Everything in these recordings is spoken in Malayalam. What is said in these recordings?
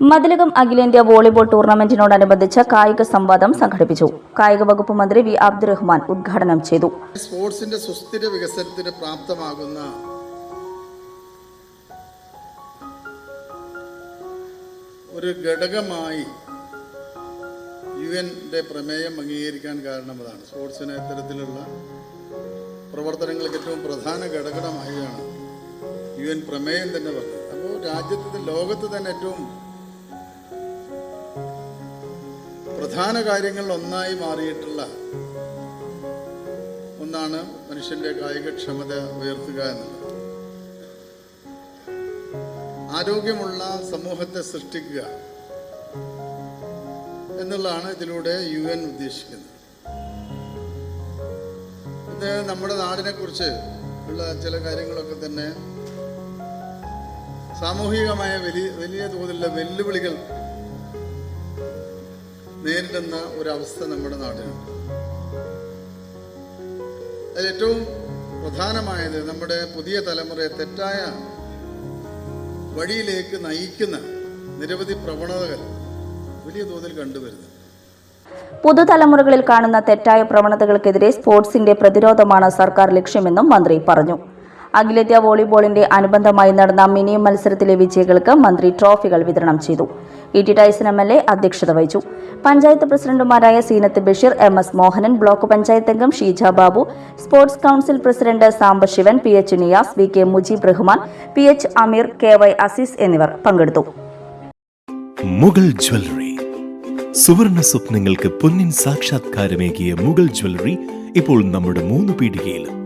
മതിലകം അഖിലേന്ത്യാ വോളിബോൾ ടൂർണമെന്റിനോടനുബന്ധിച്ച് കായിക സംവാദം സംഘടിപ്പിച്ചു. കായിക വകുപ്പ് മന്ത്രി വി അബ്ദുറഹ്മാൻ ഉദ്ഘാടനം ചെയ്തു. സ്പോർട്സിന്റെ സുസ്ഥിര വികസനത്തിന് പ്രാപ്തമാകുന്ന ഒരു ഘടകമായി യു എന്റെ പ്രമേയം അംഗീകരിക്കാൻ കാരണം അതാണ് സ്പോർട്സിന് ഇത്തരത്തിലുള്ള പ്രവർത്തനങ്ങൾക്ക് ഏറ്റവും പ്രധാന ഘടകമായാണ് യു എൻ പ്രമേയം തന്നെ പറഞ്ഞത്. അപ്പോൾ രാജ്യത്ത് ലോകത്ത് തന്നെ ഏറ്റവും പ്രധാന കാര്യങ്ങളിൽ ഒന്നായി മാറിയിട്ടുള്ള ഒന്നാണ് മനുഷ്യന്റെ കായികക്ഷമത ഉയർത്തുക എന്നുള്ളത്. ആരോഗ്യമുള്ള സമൂഹത്തെ സൃഷ്ടിക്കുക എന്നുള്ളതാണ് ഇതിലൂടെ യു എൻ ഉദ്ദേശിക്കുന്നത്. ഇത് നമ്മുടെ നാടിനെ കുറിച്ച് ഉള്ള ചില കാര്യങ്ങളൊക്കെ തന്നെ സാമൂഹികമായ വലിയ വലിയ തോതിലുള്ള വെല്ലുവിളികൾ നേരിടുന്ന ഒരവസ്ഥ നമ്മുടെ നാട്ടിലുണ്ട് അതിലേറ്റവും പ്രധാനമായത് നമ്മുടെ പുതിയ തലമുറയെ തെറ്റായ വഴിയിലേക്ക് നയിക്കുന്ന നിരവധി പ്രവണതകൾ വലിയ തോതിൽ കണ്ടുവരുന്നു. പുതുതലമുറകളിൽ കാണുന്ന തെറ്റായ പ്രവണതകൾക്കെതിരെ സ്പോർട്സിന്റെ പ്രതിരോധമാണ് സർക്കാർ ലക്ഷ്യമെന്നും മന്ത്രി പറഞ്ഞു. അഖിലേന്ത്യാ വോളിബോളിന്റെ അനുബന്ധമായി നടന്ന മിനി മത്സരത്തിലെ വിജയികൾക്ക് മന്ത്രി ട്രോഫികൾ വിതരണം ചെയ്തു. E T Tyson M L A അധ്യക്ഷത വഹിച്ചു. പഞ്ചായത്ത് പ്രസിഡന്റുമാരായ Seenath Basheer M S Mohanan block panchayat അംഗം Sheeja Babu sports council president Sambasivan P H Niyas V K Mujeeb Rahman P H Ameer K Y Azeez എന്നിവർ പങ്കെടുത്തു. മുഗൾ ജ്വല്ലറി. സുവർണ സ്വപ്നങ്ങൾക്ക് പൊന്നിൻ സാക്ഷാത്കാരമേകിയ മുഗൾ ജ്വല്ലറി ഇപ്പോൾ നമ്മുടെ മൂന്ന് പീടികയിലും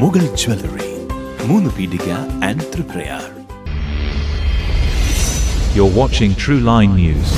മുഗൾ ജ്വല്ലറി മൂന്ന് പീടിക and Triprayar You're watching True Line News.